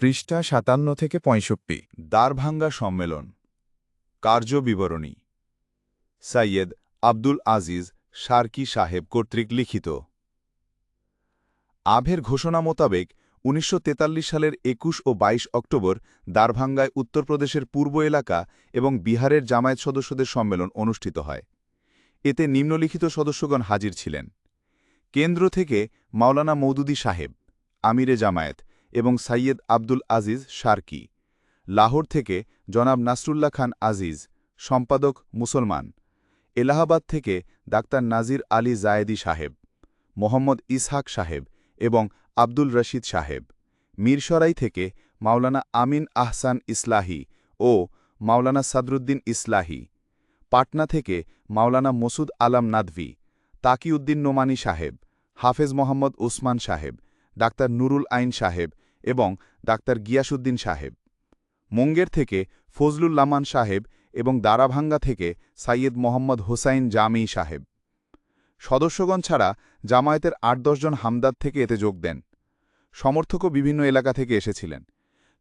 পৃষ্ঠা সাতান্ন থেকে পঁয়ষট্টি দ্বারভাঙ্গা সম্মেলন। কার্য বিবরণী। সৈয়দ আব্দুল আজিজ সার্কি সাহেব কর্তৃক লিখিত। আভের ঘোষণা মোতাবেক উনিশশো তেতাল্লিশ সালের একুশ ও ২২ অক্টোবর দ্বারভাঙ্গায় উত্তরপ্রদেশের পূর্ব এলাকা এবং বিহারের জামায়াত সদস্যদের সম্মেলন অনুষ্ঠিত হয়। এতে নিম্নলিখিত সদস্যগণ হাজির ছিলেন। কেন্দ্র থেকে মাওলানা মৌদুদি সাহেব, আমিরে জামায়াত এবং সাইয়্যেদ আব্দুল আজিজ সার্কি লাহোর থেকে জনাব নাসরুল্লাহ খান আজিজ, সম্পাদক মুসলমান। এলাহাবাদ থেকে ডাক্তার নাজির আলী জায়েদি সাহেব, মোহাম্মদ ইসহাক সাহেব এবং আব্দুল রশিদ সাহেব। মিরসরাই থেকে মাওলানা আমিন আহসান ইসলাহি ও মাওলানা সাদরুদ্দিন ইসলাহি। পাটনা থেকে মাওলানা মসুদ আলম নাদভি, তাকিউদ্দিন নোমানি সাহেব, হাফেজ মোহাম্মদ উসমান সাহেব ডাক্তার নুরুল আইন সাহেব এবং ডাক্তার গিয়াসুদ্দিন সাহেব। মুঙ্গের থেকে ফজলুল লামান সাহেব এবং দারাভাঙ্গা থেকে সাইয়েদ মোহাম্মদ হোসাইন জামি সাহেব। সদস্যগণ ছাড়া জামায়াতের আট দশজন হামদাদ থেকে এতে যোগ দেন। সমর্থকও বিভিন্ন এলাকা থেকে এসেছিলেন।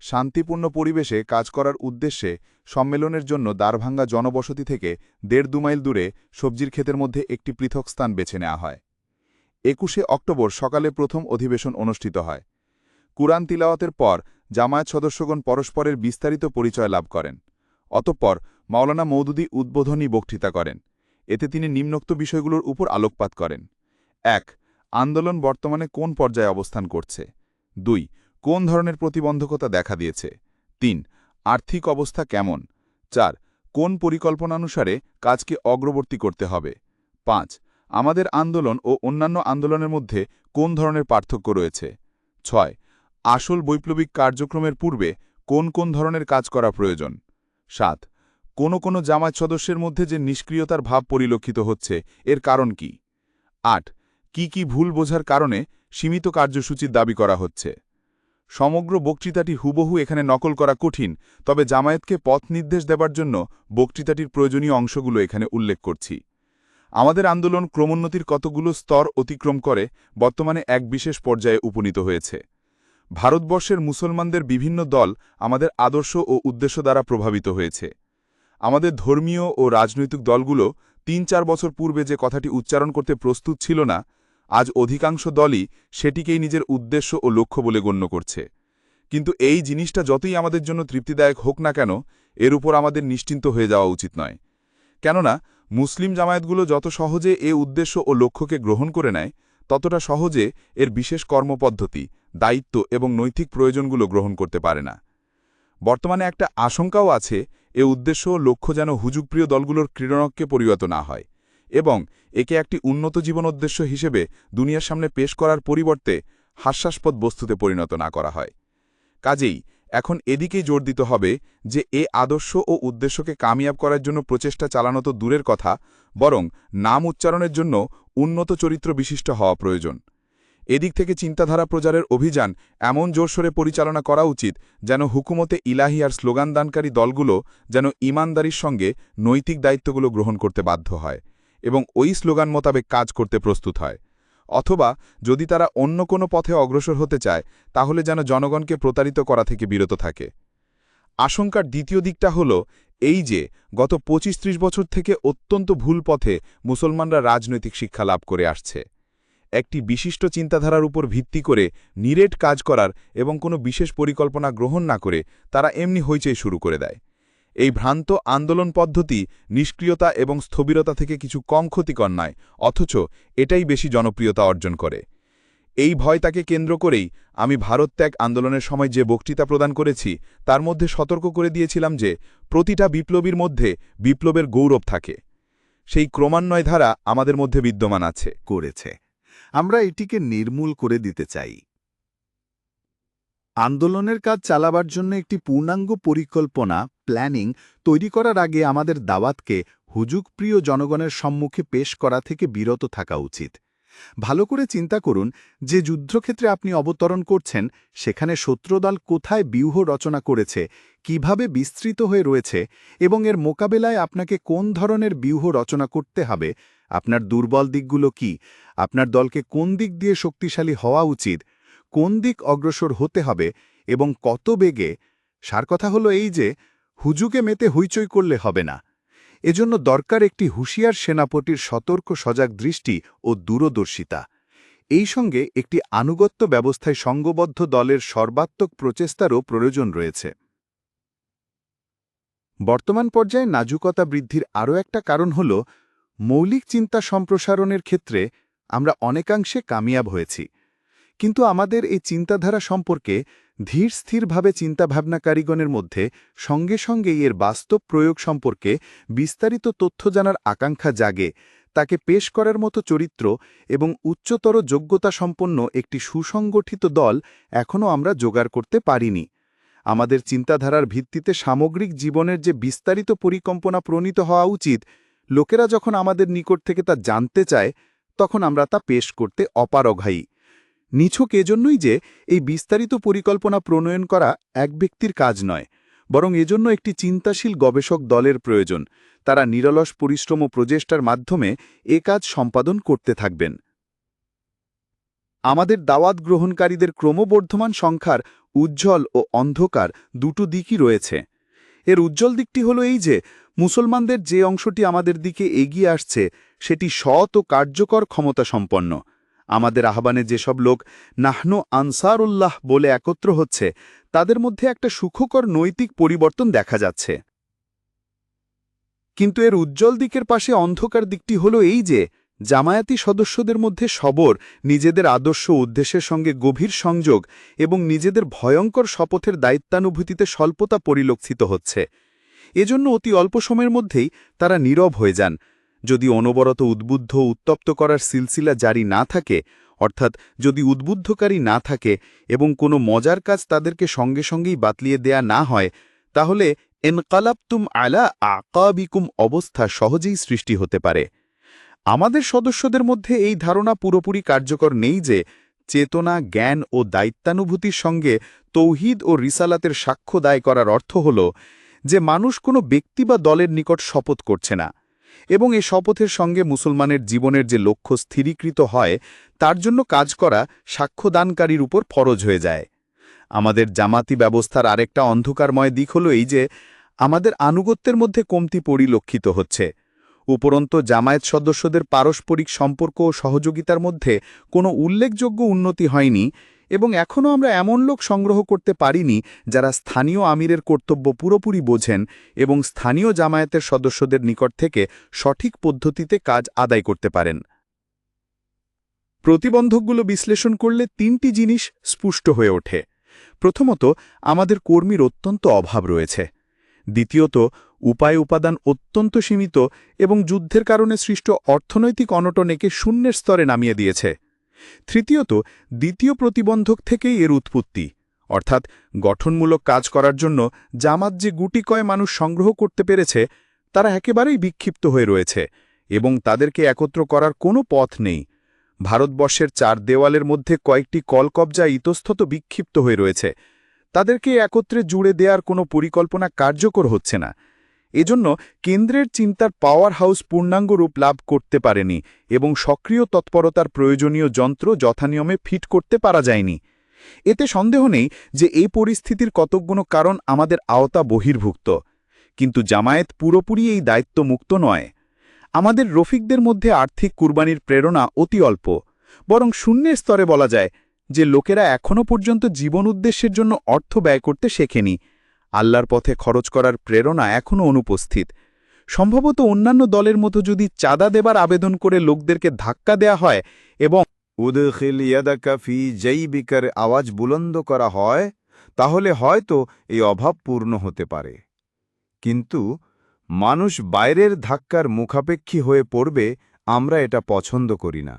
শান্তিপূর্ণ পরিবেশে কাজ করার উদ্দেশ্যে সম্মেলনের জন্য দারভাঙ্গা জনবসতি থেকে দেড় দু মাইল দূরে সবজির ক্ষেতের মধ্যে একটি পৃথক স্থান বেছে নেওয়া হয়। একুশে অক্টোবর সকালে প্রথম অধিবেশন অনুষ্ঠিত হয়। কুরআন তিলাওয়াতের পর জামায়াত সদস্যগণ পরস্পরের বিস্তারিত পরিচয় লাভ করেন। অতঃপর মাওলানা মৌদুদি উদ্বোধনী বক্তৃতা করেন। এতে তিনি নিম্নোক্ত বিষয়গুলোর উপর আলোকপাত করেন। এক, আন্দোলন বর্তমানে কোন পর্যায়ে অবস্থান করছে? দুই, কোন ধরনের প্রতিবন্ধকতা দেখা দিয়েছে? তিন, আর্থিক অবস্থা কেমন? চার, কোন পরিকল্পনানুসারে কাজকে অগ্রবর্তী করতে হবে? পাঁচ আমাদের আন্দোলন ও অন্যান্য আন্দোলনের মধ্যে কোন ধরনের পার্থক্য রয়েছে? ছয়, আসল বৈপ্লবিক কার্যক্রমের পূর্বে কোন কোন ধরনের কাজ করা প্রয়োজন? সাত, কোন কোন জামায়াত সদস্যের মধ্যে যে নিষ্ক্রিয়তার ভাব পরিলক্ষিত হচ্ছে, এর কারণ কি? আট, কি কি ভুল বোঝার কারণে সীমিত কার্যসূচির দাবি করা হচ্ছে? সমগ্র বক্তৃতাটি হুবহু এখানে নকল করা কঠিন, তবে জামায়াতকে পথ নির্দেশ দেবার জন্য বক্তৃতাটির প্রয়োজনীয় অংশগুলো এখানে উল্লেখ করছি। আমাদের আন্দোলন ক্রমোন্নতির কতগুলো স্তর অতিক্রম করে, বর্তমানে এক বিশেষ পর্যায়ে উপনীত হয়েছে। ভারতবর্ষের মুসলমানদের বিভিন্ন দল আমাদের আদর্শ ও উদ্দেশ্য দ্বারা প্রভাবিত হয়েছে। আমাদের ধর্মীয় ও রাজনৈতিক দলগুলো তিন চার বছর পূর্বে যে কথাটি উচ্চারণ করতে প্রস্তুত ছিল না, আজ অধিকাংশ দলই সেটিকেই নিজের উদ্দেশ্য ও লক্ষ্য বলে গণ্য করছে। কিন্তু এই জিনিসটা যতই আমাদের জন্য তৃপ্তিদায়ক হোক না কেন, এর উপর আমাদের নিশ্চিন্ত হয়ে যাওয়া উচিত নয়। কেননা মুসলিম জামায়াতগুলো যত সহজে এ উদ্দেশ্য ও লক্ষ্যকে গ্রহণ করে নেয়, ততটা সহজে এর বিশেষ কর্মপদ্ধতি, দায়িত্ব এবং নৈতিক প্রয়োজনগুলো গ্রহণ করতে পারে না। বর্তমানে একটা আশঙ্কাও আছে এ উদ্দেশ্য ও লক্ষ্য যেন হুজুগপ্রিয় দলগুলোর ক্রীড়নককে পরিগত না হয় এবং একে একটি উন্নত জীবন উদ্দেশ্য হিসেবে দুনিয়ার সামনে পেশ করার পরিবর্তে হাস্যাস্পদ বস্তুতে পরিণত না করা হয়। কাজেই এখন এদিকেই জোর দিতে হবে যে এ আদর্শ ও উদ্দেশ্যকে কামিয়াব করার জন্য প্রচেষ্টা চালানো তো দূরের কথা, বরং নাম উচ্চারণের জন্য উন্নত চরিত্র বিশিষ্ট হওয়া প্রয়োজন। এদিক থেকে চিন্তাধারা প্রচারের অভিযান এমন জোরসোরে পরিচালনা করা উচিত যেন হুকুমতে ইলাহি আর স্লোগানদানকারী দলগুলো যেন ইমানদারির সঙ্গে নৈতিক দায়িত্বগুলো গ্রহণ করতে বাধ্য হয় এবং ওই স্লোগান মোতাবেক কাজ করতে প্রস্তুত হয়। অথবা যদি তারা অন্য কোনো পথে অগ্রসর হতে চায়, তাহলে যেন জনগণকে প্রতারিত করা থেকে বিরত থাকে। আশঙ্কার দ্বিতীয় দিকটা হল এই যে, গত পঁচিশ ত্রিশ বছর থেকে অত্যন্ত ভুল পথে মুসলমানরা রাজনৈতিক শিক্ষা লাভ করে আসছে। একটি বিশিষ্ট চিন্তাধারার উপর ভিত্তি করে নিরেট কাজ করার এবং কোনো বিশেষ পরিকল্পনা গ্রহণ না করে তারা এমনি হইচই শুরু করে দেয়। এই ভ্রান্ত আন্দোলন পদ্ধতি নিষ্ক্রিয়তা এবং স্থবিরতা থেকে কিছু কম ক্ষতিকর নয়, অথচ এটাই বেশি জনপ্রিয়তা অর্জন করে। এই ভয় তাকে কেন্দ্র করেই আমি ভারত ত্যাগ আন্দোলনের সময় যে বক্তৃতা প্রদান করেছি, তার মধ্যে সতর্ক করে দিয়েছিলাম যে প্রতিটা বিপ্লবীর মধ্যে বিপ্লবের গৌরব থাকে। সেই ক্রমান্বয় ধারা আমাদের মধ্যে বিদ্যমান আছে। করেছে। আমরা এটিকে নির্মূল করে দিতে চাই। আন্দোলনের কাজ চালাবার জন্য একটি পূর্ণাঙ্গ পরিকল্পনা প্ল্যানিং তৈরি করার আগে আমাদের দাওয়াতকে হুজুগপ্রিয় জনগণের সম্মুখে পেশ করা থেকে বিরত থাকা উচিত। ভালো করে চিন্তা করুন যে যুদ্ধক্ষেত্রে আপনি অবতরণ করছেন, সেখানে শত্রুদল কোথায় ব্যূহ রচনা করেছে, কীভাবে বিস্তৃত হয়ে রয়েছে এবং এর মোকাবেলায় আপনাকে কোন ধরনের ব্যূহ রচনা করতে হবে, আপনার দুর্বল দিকগুলো কি, আপনার দলকে কোন দিক দিয়ে শক্তিশালী হওয়া উচিত কোন দিক অগ্রসর হতে হবে এবং কত বেগে, সার কথা হলো এই যে, হুজুকে মেতে হইচই করলে হবে না। এজন্য দরকার একটি হুঁশিয়ার সেনাপতির সতর্ক সজাগ দৃষ্টি ও দূরদর্শিতা। এই সঙ্গে একটি আনুগত্য ব্যবস্থায় সঙ্গবদ্ধ দলের সর্বাত্মক প্রচেষ্টারও প্রয়োজন রয়েছে। বর্তমান পর্যায়ে নাজুকতা বৃদ্ধির আরও একটা কারণ হল, মৌলিক চিন্তা সম্প্রসারণের ক্ষেত্রে আমরা অনেকাংশে কামিয়াব হয়েছি। কিন্তু আমাদের এই চিন্তাধারা সম্পর্কে ধীর স্থিরভাবে চিন্তাভাবনাকারীগণের মধ্যে সঙ্গে সঙ্গে এর বাস্তব প্রয়োগ সম্পর্কে বিস্তারিত তথ্য জানার আকাঙ্ক্ষা জাগে, তাকে পেশ করার মতো চরিত্র এবং উচ্চতর যোগ্যতা সম্পন্ন একটি সুসংগঠিত দল এখনও আমরা জোগাড় করতে পারিনি। আমাদের চিন্তাধারার ভিত্তিতে সামগ্রিক জীবনের যে বিস্তারিত পরিকল্পনা প্রণীত হওয়া উচিত, লোকেরা যখন আমাদের নিকট থেকে তা জানতে চায়, তখন আমরা তা পেশ করতে অপারঘায়ী নিছক এজন্যই যে এই বিস্তারিত পরিকল্পনা প্রণয়ন করা এক ব্যক্তির কাজ নয়, বরং এজন্য একটি চিন্তাশীল গবেষক দলের প্রয়োজন। তারা নিরলস পরিশ্রম ও প্রচেষ্টার মাধ্যমে এ কাজ সম্পাদন করতে থাকবেন। আমাদের দাওয়াত গ্রহণকারীদের ক্রমবর্ধমান সংখ্যার উজ্জ্বল ও অন্ধকার দুটো দিকই রয়েছে। এর উজ্জ্বল দিকটি হলো এই যে, মুসলমানদের যে অংশটি আমাদের দিকে এগিয়ে আসছে, সেটি সৎ ও কার্যকর ক্ষমতা সম্পন্ন আমাদের আহ্বানে যেসব লোক নাহনো আনসারুল্লাহ বলে একত্র হচ্ছে, তাদের মধ্যে একটা সুখকর নৈতিক পরিবর্তন দেখা যাচ্ছে। কিন্তু এর উজ্জ্বল দিকের পাশে অন্ধকার দিকটি হল এই যে, জামায়াতি সদস্যদের মধ্যে সবর, নিজেদের আদর্শ উদ্দেশ্যের সঙ্গে গভীর সংযোগ এবং নিজেদের ভয়ঙ্কর শপথের দায়িত্বানুভূতিতে স্বল্পতা পরিলক্ষিত হচ্ছে। এজন্য অতি অল্প সময়ের মধ্যেই তারা নীরব হয়ে যান। যদি অনবরত উদ্বুদ্ধ উত্তপ্ত করার সিলসিলা জারি না থাকে, অর্থাৎ যদি উদ্বুদ্ধকারী না থাকে এবং কোনো মজার কাজ তাদেরকে সঙ্গে সঙ্গেই বাতলিয়ে দেয়া না হয়, তাহলে এনকালাপতুম আলা আকাবিকুম অবস্থা সহজেই সৃষ্টি হতে পারে। আমাদের সদস্যদের মধ্যে এই ধারণা পুরোপুরি কার্যকর নেই যে চেতনা, জ্ঞান ও দায়িত্বানুভূতির সঙ্গে তৌহিদ ও রিসালাতের সাক্ষ্য দায় করার অর্থ হল যে মানুষ কোনো ব্যক্তি বা দলের নিকট শপথ করছে না। এবং এ শপথের সঙ্গে মুসলমানের জীবনের যে লক্ষ্য স্থিরীকৃত হয়, তার জন্য কাজ করা সাক্ষ্যদানকারীর উপর ফরজ হয়ে যায়। আমাদের জামাতি ব্যবস্থার আরেকটা অন্ধকারময় দিক হল এই যে, আমাদের আনুগত্যের মধ্যে কমতি পরিলক্ষিত হচ্ছে। উপরন্ত জামায়াত সদস্যদের পারস্পরিক সম্পর্ক ও সহযোগিতার মধ্যে কোনো উল্লেখযোগ্য উন্নতি হয়নি এবং এখনও আমরা এমন লোক সংগ্রহ করতে পারিনি যারা স্থানীয় আমিরের কর্তব্য পুরোপুরি বোঝেন এবং স্থানীয় জামায়াতের সদস্যদের নিকট থেকে সঠিক পদ্ধতিতে কাজ আদায় করতে পারেন। প্রতিবন্ধকগুলো বিশ্লেষণ করলে তিনটি জিনিস স্পুষ্ট হয়ে ওঠে। প্রথমত, আমাদের কর্মীর অত্যন্ত অভাব রয়েছে। দ্বিতীয়ত, উপায় উপাদান অত্যন্ত সীমিত এবং যুদ্ধের কারণে সৃষ্ট অর্থনৈতিক অনটন একে শূন্যের স্তরে নামিয়ে দিয়েছে। তৃতীয়ত, দ্বিতীয় প্রতিবন্ধক থেকেই এর উৎপত্তি, অর্থাৎ গঠনমূলক কাজ করার জন্য জামাত যে গুটি কয় মানুষ সংগ্রহ করতে পেরেছে, তারা একেবারেই বিক্ষিপ্ত হয়ে রয়েছে এবং তাদেরকে একত্র করার কোনো পথ নেই। ভারতবর্ষের চার দেওয়ালের মধ্যে কয়েকটি কলকবজা ইতস্তত বিক্ষিপ্ত হয়ে রয়েছে। তাদেরকে একত্রে জুড়ে দেওয়ার কোনো পরিকল্পনা কার্যকর হচ্ছে না। এজন্য কেন্দ্রের চিন্তার পাওয়ার হাউস পূর্ণাঙ্গ রূপ লাভ করতে পারেনি এবং সক্রিয় তৎপরতার প্রয়োজনীয় যন্ত্র যথানিয়মে ফিট করতে পারা যায়নি। এতে সন্দেহ নেই যে এই পরিস্থিতির কতকগুলো কারণ আমাদের আওতা বহির্ভুক্ত কিন্তু জামায়াত পুরোপুরি এই দায়িত্ব মুক্ত নয়। আমাদের রফিকদের মধ্যে আর্থিক কুরবানির প্রেরণা অতি অল্প। বরং শূন্যের স্তরে বলা যায় যে লোকেরা এখনও পর্যন্ত জীবন উদ্দেশ্যের জন্য অর্থ ব্যয় করতে শেখেনি। আল্লাহর পথে খরচ করার প্রেরণা এখনও অনুপস্থিত। সম্ভবত অন্যান্য দলের মতো যদি চাঁদা দেবার আবেদন করে লোকদেরকে ধাক্কা দেয়া হয় এবং উদখিল ইয়াদাকা ফি জৈবিকার আওয়াজ বুলন্দ করা হয়, তাহলে হয়তো এই অভাব পূর্ণ হতে পারে। কিন্তু মানুষ বাইরের ধাক্কার মুখাপেক্ষী হয়ে পড়বে, আমরা এটা পছন্দ করি না।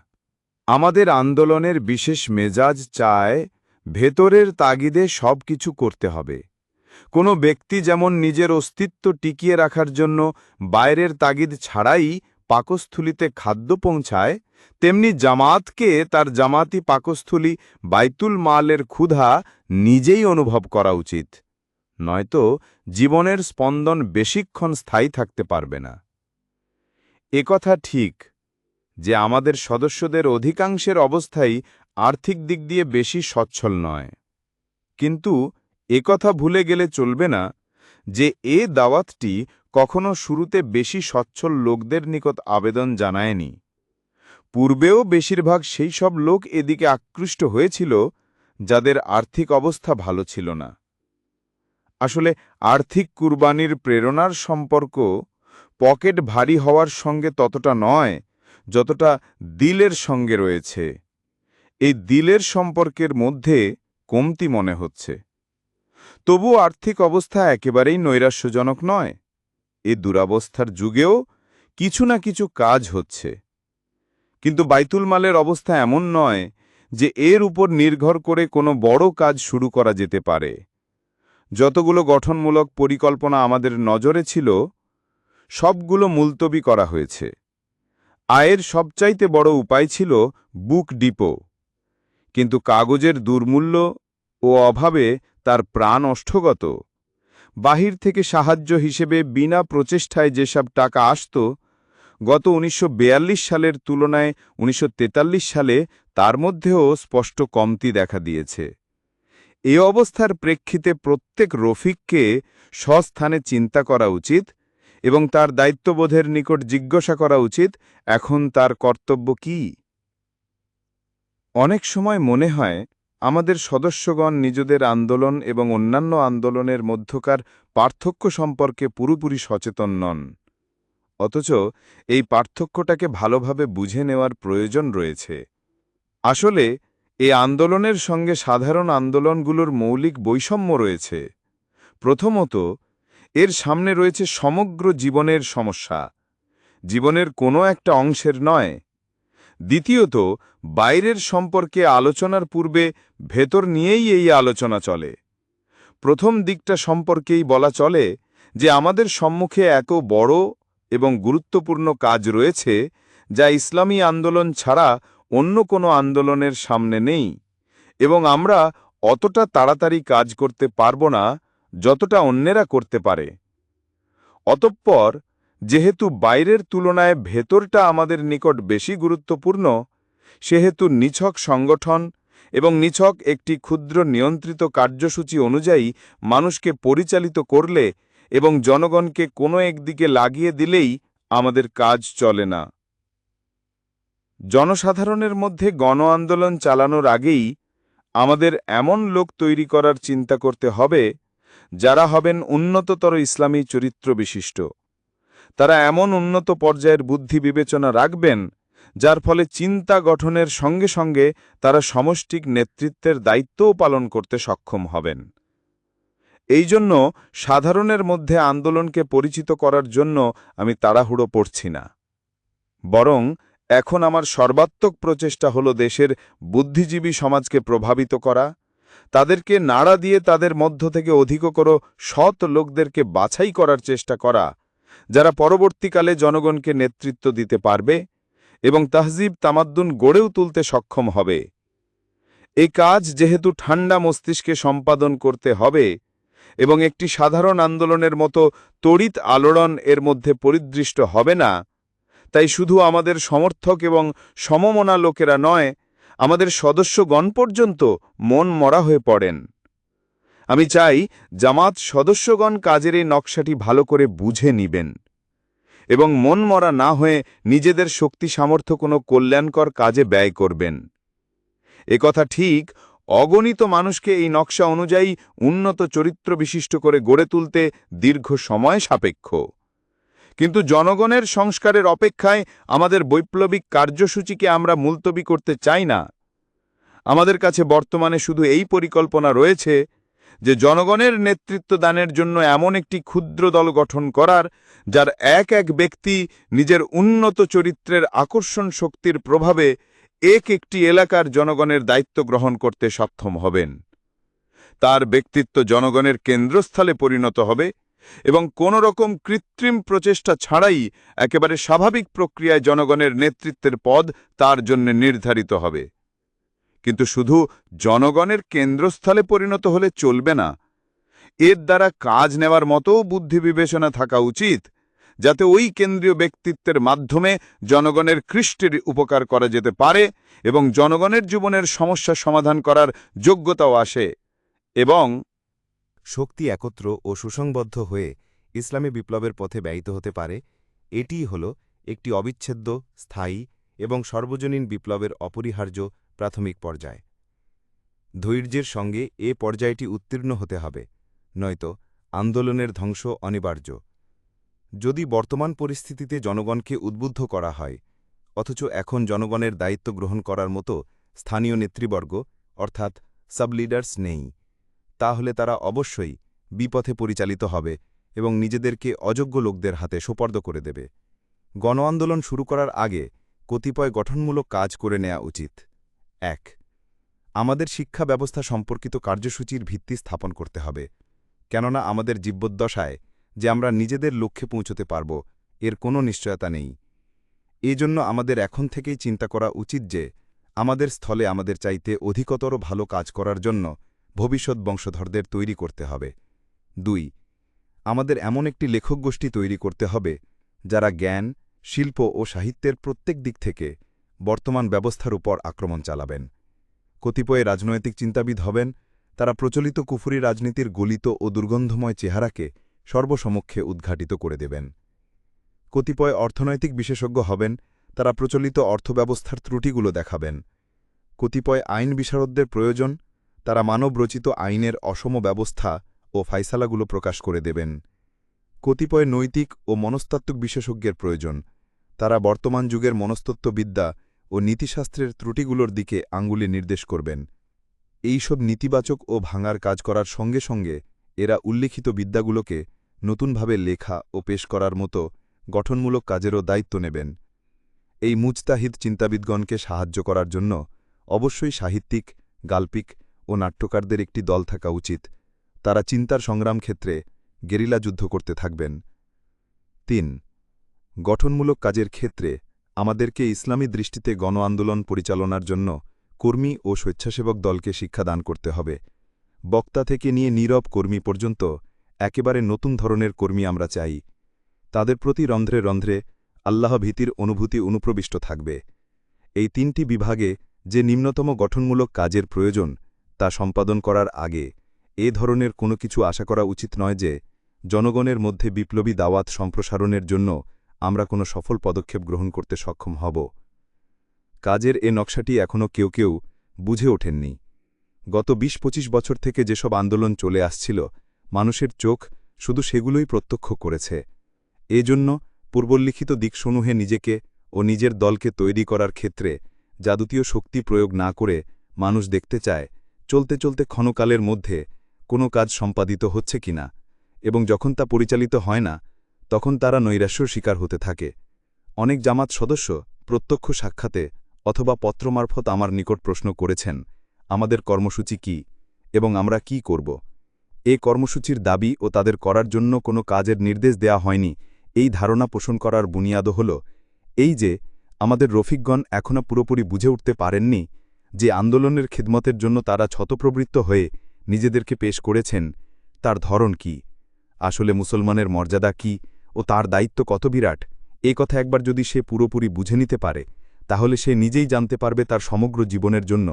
আমাদের আন্দোলনের বিশেষ মেজাজ চায় ভেতরের তাগিদে সব কিছু করতে হবে। কোনো ব্যক্তি যেমন নিজের অস্তিত্ব টিকিয়ে রাখার জন্য বাইরের তাগিদ ছাড়াই পাকস্থলিতে খাদ্য পৌঁছায়, তেমনি জামাতকে তার জামাতি পাকস্থলী বাইতুল মালের ক্ষুধা নিজেই অনুভব করা উচিত। নয়তো জীবনের স্পন্দন বেশিক্ষণ স্থায়ী থাকতে পারবে না। একথা ঠিক, যে আমাদের সদস্যদের অধিকাংশের অবস্থাই আর্থিক দিক দিয়ে বেশি সচ্ছল নয়। কিন্তু একথা ভুলে গেলে চলবে না যে এ দাওয়াতটি কখনো শুরুতে বেশি সচ্ছল লোকদের নিকট আবেদন জানায়নি। পূর্বেও বেশিরভাগ সেই সব লোক এদিকে আকৃষ্ট হয়েছিল, যাদের আর্থিক অবস্থা ভালো ছিল না। আসলে আর্থিক কুরবানির প্রেরণার সম্পর্ক পকেট ভারী হওয়ার সঙ্গে ততটা নয়, যতটা দিলের সঙ্গে রয়েছে। এই দিলের সম্পর্কের মধ্যে কমতি মনে হচ্ছে। তবু আর্থিক অবস্থা একেবারেই নৈরাশ্যজনক নয়। এ দুরাবস্থার যুগেও কিছু না কিছু কাজ হচ্ছে। কিন্তু বাইতুল মালের অবস্থা এমন নয় যে এর উপর নির্ভর করে কোনো বড় কাজ শুরু করা যেতে পারে। যতগুলো গঠনমূলক পরিকল্পনা আমাদের নজরে ছিল, সবগুলো মুলতবি করা হয়েছে। আয়ের সবচাইতে বড় উপায় ছিল বুক ডিপো। কিন্তু কাগজের দুর্মূল্য ও অভাবে তার প্রাণ অষ্ঠগত। বাহির থেকে সাহায্য হিসেবে বিনা প্রচেষ্টায় যেসব টাকা আসত, গত উনিশশো সালের তুলনায় উনিশশো তেতাল্লিশ সালে তার মধ্যেও স্পষ্ট কমতি দেখা দিয়েছে। এ অবস্থার প্রেক্ষিতে প্রত্যেক রফিককে স্বস্থানে চিন্তা করা উচিত এবং তার দায়িত্ববোধের নিকট জিজ্ঞাসা করা উচিত, এখন তার কর্তব্য কি? অনেক সময় মনে হয় আমাদের সদস্যগণ নিজেদের আন্দোলন এবং অন্যান্য আন্দোলনের মধ্যকার পার্থক্য সম্পর্কে পুরোপুরি সচেতন নন। অথচ এই পার্থক্যটাকে ভালোভাবে বুঝে নেওয়ার প্রয়োজন রয়েছে। আসলে, এ আন্দোলনের সঙ্গে সাধারণ আন্দোলনগুলোর মৌলিক বৈষম্য রয়েছে। প্রথমত, এর সামনে রয়েছে সমগ্র জীবনের সমস্যা। জীবনের কোনো একটা অংশের নয় দ্বিতীয়ত, বাইরের সম্পর্কে আলোচনার পূর্বে ভেতর নিয়েই এই আলোচনা চলে। প্রথম দিকটা সম্পর্কেই বলা চলে যে আমাদের সম্মুখে এত বড় এবং গুরুত্বপূর্ণ কাজ রয়েছে যা ইসলামী আন্দোলন ছাড়া অন্য কোনো আন্দোলনের সামনে নেই এবং আমরা অতটা তাড়াতাড়ি কাজ করতে পারব না যতটা অন্যেরা করতে পারে। অতঃপর যেহেতু বাইরের তুলনায় ভেতরটা আমাদের নিকট বেশি গুরুত্বপূর্ণ, সেহেতু নিছক সংগঠন এবং নিছক একটি ক্ষুদ্র নিয়ন্ত্রিত কার্যসূচি অনুযায়ী মানুষকে পরিচালিত করলে এবং জনগণকে কোনো একদিকে লাগিয়ে দিলেই আমাদের কাজ চলে না। জনসাধারণের মধ্যে গণ আন্দোলন চালানোর আগেই আমাদের এমন লোক তৈরি করার চিন্তা করতে হবে, যারা হবেন উন্নততর ইসলামী চরিত্র বিশিষ্ট তারা এমন উন্নত পর্যায়ের বুদ্ধি বিবেচনা রাখবেন, যার ফলে চিন্তা গঠনের সঙ্গে সঙ্গে তারা সমষ্টিক নেতৃত্বের দায়িত্বও পালন করতে সক্ষম হবেন। এই জন্য সাধারণের মধ্যে আন্দোলনকে পরিচিত করার জন্য আমি তাড়াহুড়ো পড়ছি না। বরং এখন আমার সর্বাত্মক প্রচেষ্টা হল দেশের বুদ্ধিজীবী সমাজকে প্রভাবিত করা, তাদেরকে নাড়া দিয়ে তাদের মধ্য থেকে অধিক অধিকতর সৎ লোকদেরকে বাছাই করার চেষ্টা করা যারা পরবর্তীকালে জনগণকে নেতৃত্ব দিতে পারবে এবং তাহজিব তামাদ্দুন গড়েও তুলতে সক্ষম হবে। এই কাজ যেহেতু ঠান্ডা মস্তিষ্কে সম্পাদন করতে হবে এবং একটি সাধারণ আন্দোলনের মতো তড়িৎ আলোড়ন এর মধ্যে পরিদৃষ্ট হবে না, তাই শুধু আমাদের সমর্থক এবং সমমনা লোকেরা নয়, আমাদের সদস্যগণ পর্যন্ত মন মরা হয়ে পড়েন। আমি চাই জামাত সদস্যগণ কাজের এই নকশাটি ভালো করে বুঝে নিবেন এবং মন মরা না হয়ে নিজেদের শক্তি সামর্থ্য কোনো কল্যাণকর কাজে ব্যয় করবেন। এ কথা ঠিক অগণিত মানুষকে এই নকশা অনুযায়ী উন্নত চরিত্র বিশিষ্ট করে গড়ে তুলতে দীর্ঘ সময় সাপেক্ষ। কিন্তু জনগণের সংস্কারের অপেক্ষায় আমাদের বৈপ্লবিক কার্যসূচিকে আমরা মুলতবি করতে চাই না। আমাদের কাছে বর্তমানে শুধু এই পরিকল্পনা রয়েছে যে জনগণের নেতৃত্ব দানের জন্য এমন একটি ক্ষুদ্র দল গঠন করার, যার এক এক ব্যক্তি নিজের উন্নত চরিত্রের আকর্ষণ শক্তির প্রভাবে এক একটি এলাকার জনগণের দায়িত্ব গ্রহণ করতে সক্ষম হবেন। তার ব্যক্তিত্ব জনগণের কেন্দ্রস্থলে পরিণত হবে এবং কোন রকম কৃত্রিম প্রচেষ্টা ছাড়াই একেবারে স্বাভাবিক প্রক্রিয়ায় জনগণের নেতৃত্বের পদ তার জন্য নির্ধারিত হবে। কিন্তু শুধু জনগণের কেন্দ্রস্থলে পরিণত হলে চলবে না। এর দ্বারা কাজ নেওয়ার মতোও বুদ্ধি বিবেচনা থাকা উচিত, যাতে ওই কেন্দ্রীয় ব্যক্তিত্বের মাধ্যমে জনগণের কৃষ্টির উপকার করা যেতে পারে এবং জনগণের জীবনের সমস্যা সমাধান করার যোগ্যতাও আসে এবং শক্তি একত্র ও সুসংবদ্ধ হয়ে ইসলামী বিপ্লবের পথে ব্যয়িত হতে পারে। এটিই হল একটি অবিচ্ছেদ্য, স্থায়ী এবং সর্বজনীন বিপ্লবের অপরিহার্য প্রাথমিক পর্যায়। ধৈর্যের সঙ্গে এ পর্যায়টি উত্তীর্ণ হতে হবে, নয়তো আন্দোলনের ধ্বংস অনিবার্য। যদি বর্তমান পরিস্থিতিতে জনগণকে উদ্বুদ্ধ করা হয়, অথচ এখন জনগণের দায়িত্ব গ্রহণ করার মতো স্থানীয় নেতৃবর্গ, অর্থাৎ সাবলিডার্স নেই, তাহলে তারা অবশ্যই বিপথে পরিচালিত হবে এবং নিজেদেরকে অযোগ্য লোকদের হাতে সোপর্দ করে দেবে। গণ আন্দোলন শুরু করার আগে কতিপয় গঠনমূলক কাজ করে নেওয়া উচিত। এক, আমাদের শিক্ষা ব্যবস্থা সম্পর্কিত কার্যসূচির ভিত্তি স্থাপন করতে হবে, কেননা আমাদের জীবদ্দশায় যে আমরা নিজেদের লক্ষ্যে পৌঁছতে পারব, এর কোনো নিশ্চয়তা নেই। এজন্য আমাদের এখন থেকেই চিন্তা করা উচিত যে, আমাদের স্থলে আমাদের চাইতে অধিকতর ভালো কাজ করার জন্য ভবিষ্যৎ বংশধরদের তৈরি করতে হবে। দুই, আমাদের এমন একটি লেখক গোষ্ঠী তৈরি করতে হবে, যারা জ্ঞান শিল্প ও সাহিত্যের প্রত্যেক দিক থেকে বর্তমান ব্যবস্থার উপর আক্রমণ চালাবেন। কতিপয় রাজনৈতিক চিন্তাবিদ হবেন, তারা প্রচলিত কুফুরি রাজনীতির গলিত ও দুর্গন্ধময় চেহারাকে সর্বসমক্ষে উদ্ঘাটিত করে দেবেন। কতিপয় অর্থনৈতিক বিশেষজ্ঞ হবেন, তারা প্রচলিত অর্থব্যবস্থার ত্রুটিগুলো দেখাবেন। কতিপয় আইন বিশারদদের প্রয়োজন, তারা মানবরচিত আইনের অসম ব্যবস্থা ও ফাইসালাগুলো প্রকাশ করে দেবেন। কতিপয় নৈতিক ও মনস্তাত্ত্বিক বিশেষজ্ঞের প্রয়োজন। তারা বর্তমান যুগের মনস্তত্ত্ববিদ্যা ও নীতিশাস্ত্রের ত্রুটিগুলোর দিকে আঙ্গুলি নির্দেশ করবেন। এইসব নেতিবাচক ও ভাঙার কাজ করার সঙ্গে সঙ্গে এরা উল্লিখিত বিদ্যাগুলোকে নতুনভাবে লেখা ও পেশ করার মতো গঠনমূলক কাজেরও দায়িত্ব নেবেন। এই মুজতাহিদ চিন্তাবিদগণকে সাহায্য করার জন্য অবশ্যই সাহিত্যিক, গাল্পিক ও নাট্যকারদের একটি দল থাকা উচিত। তারা চিন্তার সংগ্রাম ক্ষেত্রে গেরিলা যুদ্ধ করতে থাকবেন। তিন, গঠনমূলক কাজের ক্ষেত্রে আমাদেরকে ইসলামী দৃষ্টিতে গণ আন্দোলন পরিচালনার জন্য কর্মী ও স্বেচ্ছাসেবক দলকে শিক্ষাদান করতে হবে। বক্তা থেকে নিয়ে নীরব কর্মী পর্যন্ত একেবারে নতুন ধরনের কর্মী আমরা চাই। তাদের প্রতি রন্ধ্রে রন্ধ্রে আল্লাহ ভীতির অনুভূতি অনুপ্রবিষ্ট থাকবে। এই তিনটি বিভাগে যে নিম্নতম গঠনমূলক কাজের প্রয়োজন তা সম্পাদন করার আগে এ ধরনের কোনো কিছু আশা করা উচিত নয় যে জনগণের মধ্যে বিপ্লবী দাওয়াত সম্প্রসারণের জন্য আমরা কোনো সফল পদক্ষেপ গ্রহণ করতে সক্ষম হব। কাজের এ নকশাটি এখনও কেউ কেউ বুঝে ওঠেননি। গত ২০-২৫ বছর থেকে যেসব আন্দোলন চলে আসছিল, মানুষের চোখ শুধু সেগুলোই প্রত্যক্ষ করেছে। এজন্য পূর্বল্লিখিত দিকসমূহে নিজেকে ও নিজের দলকে তৈরি করার ক্ষেত্রে যাদুতীয় শক্তি প্রয়োগ না করে মানুষ দেখতে চায়, চলতে চলতে ক্ষণকালের মধ্যে কোনো কাজ সম্পাদিত হচ্ছে কিনা। এবং যখন তা পরিচালিত হয় না, তখন তারা নৈরাশ্যর শিকার হতে থাকে। অনেক জামাত সদস্য প্রত্যক্ষ সাক্ষাতে অথবা পত্র মারফত আমার নিকট প্রশ্ন করেছেন, আমাদের কর্মসূচি কি এবং আমরা কি করব? এ কর্মসূচির দাবি ও তাদের করার জন্য কোনো কাজের নির্দেশ দেয়া হয়নি, এই ধারণা পোষণ করার বুনিয়াদ হল এই যে, আমাদের রফিকগণ এখনও পুরোপুরি বুঝে উঠতে পারেননি যে আন্দোলনের খিদমতের জন্য তারা ছতপ্রবৃত্ত হয়ে নিজেদেরকে পেশ করেছেন, তার ধরন কি। আসলে মুসলমানের মর্যাদা কি ও তার দায়িত্ব কত বিরাট? এ কথা একবার যদি সে পুরোপুরি বুঝে নিতে পারে, তাহলে সে নিজেই জানতে পারবে তার সমগ্র জীবনের জন্য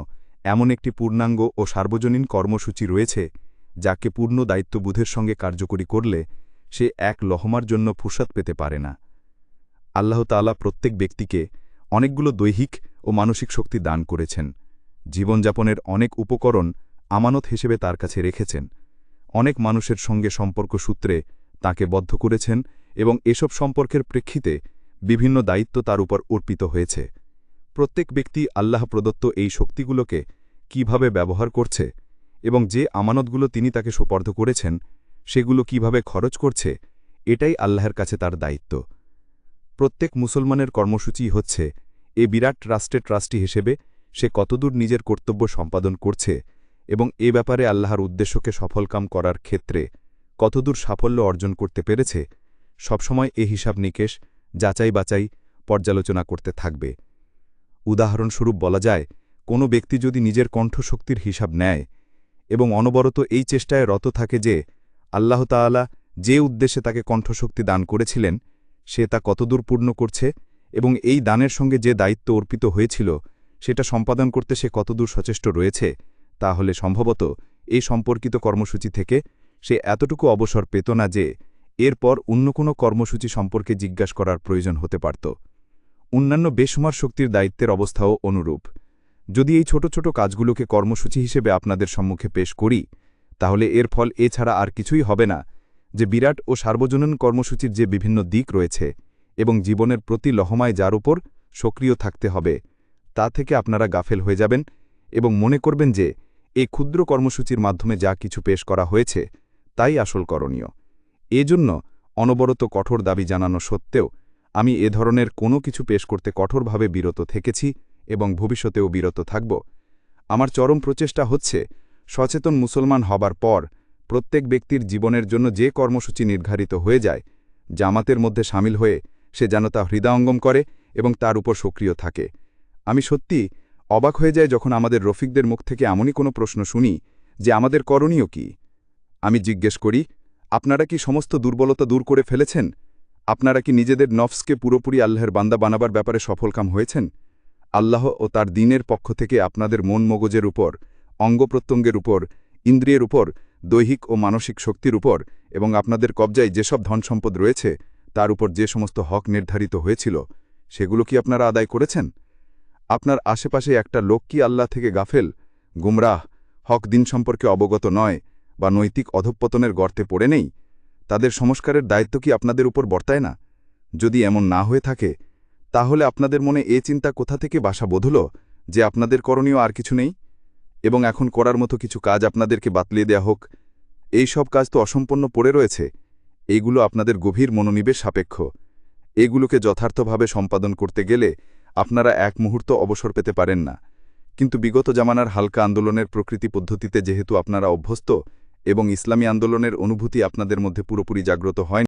এমন একটি পূর্ণাঙ্গ ও সার্বজনীন কর্মসূচি রয়েছে, যাকে পূর্ণ দায়িত্ববোধের সঙ্গে কার্যকরী করলে সে এক লহমার জন্য ফুরসাদ পেতে পারে না। আল্লাহ তাআলা প্রত্যেক ব্যক্তিকে অনেকগুলো দৈহিক ও মানসিক শক্তি দান করেছেন। জীবনযাপনের অনেক উপকরণ আমানত হিসেবে তার কাছে রেখেছেন। অনেক মানুষের সঙ্গে সম্পর্ক সূত্রে তাকে বদ্ধ করেছেন এবং এসব সম্পর্কের প্রেক্ষিতে বিভিন্ন দায়িত্ব তার উপর অর্পিত হয়েছে। প্রত্যেক ব্যক্তি আল্লাহ প্রদত্ত এই শক্তিগুলোকে কীভাবে ব্যবহার করছে এবং যে আমানতগুলো তিনি তাকে সোপর্দ করেছেন, সেগুলো কীভাবে খরচ করছে, এটাই আল্লাহর কাছে তার দায়িত্ব। প্রত্যেক মুসলমানের কর্মসূচি হচ্ছে, এ বিরাট রাষ্ট্রের ট্রাস্টি হিসেবে সে কতদূর নিজের কর্তব্য সম্পাদন করছে এবং এ ব্যাপারে আল্লাহর উদ্দেশ্যকে সফলকাম করার ক্ষেত্রে কতদূর সাফল্য অর্জন করতে পেরেছে, সবসময় এ হিসাব নিকেশ, যাচাই বাচাই, পর্যালোচনা করতে থাকবে। উদাহরণস্বরূপ বলা যায়, কোনো ব্যক্তি যদি নিজের কণ্ঠশক্তির হিসাব নেয় এবং অনবরত এই চেষ্টায় রত থাকে যে আল্লাহ তাআলা যে উদ্দেশ্যে তাকে কণ্ঠশক্তি দান করেছিলেন, সে তা কতদূর পূর্ণ করছে এবং এই দানের সঙ্গে যে দায়িত্ব অর্পিত হয়েছিল, সেটা সম্পাদন করতে সে কতদূর সচেষ্ট রয়েছে তাহলে সম্ভবত এই সম্পর্কিত কর্মসূচি থেকে সে এতটুকু অবসর পেত না যে এরপর অন্য কোনো কর্মসূচি সম্পর্কে জিজ্ঞাসা করার প্রয়োজন হতে পারত। অন্যান্য বেসুমার শক্তির দায়িত্বের অবস্থাও অনুরূপ। যদি এই ছোট ছোট কাজগুলোকে কর্মসূচি হিসেবে আপনাদের সম্মুখে পেশ করি, তাহলে এর ফল এছাড়া আর কিছুই হবে না যে বিরাট ও সার্বজনীন কর্মসূচির যে বিভিন্ন দিক রয়েছে এবং জীবনের প্রতি লহমায় যার উপর সক্রিয় থাকতে হবে, তা থেকে আপনারা গাফেল হয়ে যাবেন এবং মনে করবেন যে এই ক্ষুদ্র কর্মসূচির মাধ্যমে যা কিছু পেশ করা হয়েছে, তাই আসল করণীয়। এজন্য অনবরত কঠোর দাবি জানানো সত্ত্বেও আমি এ ধরনের কোনো কিছু পেশ করতে কঠোরভাবে বিরত থেকেছি এবং ভবিষ্যতেও বিরত থাকব। আমার চরম প্রচেষ্টা হচ্ছে সচেতন মুসলমান হবার পর প্রত্যেক ব্যক্তির জীবনের জন্য যে কর্মসূচি নির্ধারিত হয়ে যায়, জামাতের মধ্যে সামিল হয়ে সে যেন তা হৃদয়ঙ্গম করে এবং তার উপর সক্রিয় থাকে। আমি সত্যি অবাক হয়ে যায় যখন আমাদের রফিকদের মুখ থেকে এমনই কোনো প্রশ্ন শুনি যে আমাদের করণীয় কি। আমি জিজ্ঞেস করি, আপনারা কি সমস্ত দুর্বলতা দূর করে ফেলেছেন? আপনারা কি নিজেদের নফসকে পুরোপুরি আল্লাহর বান্দা বানাবার ব্যাপারে সফলকাম হয়েছেন? আল্লাহ ও তার দিনের পক্ষ থেকে আপনাদের মন মগজের উপর অঙ্গপ্রত্যঙ্গের উপর, ইন্দ্রিয়ের উপর, দৈহিক ও মানসিক শক্তির উপর এবং আপনাদের কবজায় যেসব ধন সম্পদ রয়েছে, তার উপর যে সমস্ত হক নির্ধারিত হয়েছিল, সেগুলো কি আপনারা আদায় করেছেন? আপনার আশেপাশে একটা লোক কি আল্লাহ থেকে গাফেল? গুমরাহ, হক দিন সম্পর্কে অবগত নয় বা নৈতিক অধঃপতনের গর্তে পড়ে নেই? তাদের সংস্কারের দায়িত্ব কি আপনাদের উপর বর্তায় না? যদি এমন না হয়ে থাকে, তাহলে আপনাদের মনে এ চিন্তা কোথা থেকে বাসা বোধল যে আপনাদের করণীয় আর কিছু নেই? এবং এখন করার মতো কিছু কাজ আপনাদেরকে বাতলিয়ে দেয়া হোক, এই সব কাজ তো অসম্পন্ন পড়ে রয়েছে। এইগুলো আপনাদের গভীর মনোনিবেশ সাপেক্ষ। এগুলোকে যথার্থভাবে সম্পাদন করতে গেলে আপনারা এক মুহূর্ত অবসর পেতে পারেন না। কিন্তু বিগত জামানার হালকা আন্দোলনের প্রকৃতি পদ্ধতিতে যেহেতু আপনারা অভ্যস্ত এবং ইসলামী আন্দোলনের অনুভূতি আপনাদের মধ্যে পুরোপুরি জাগ্রত হয়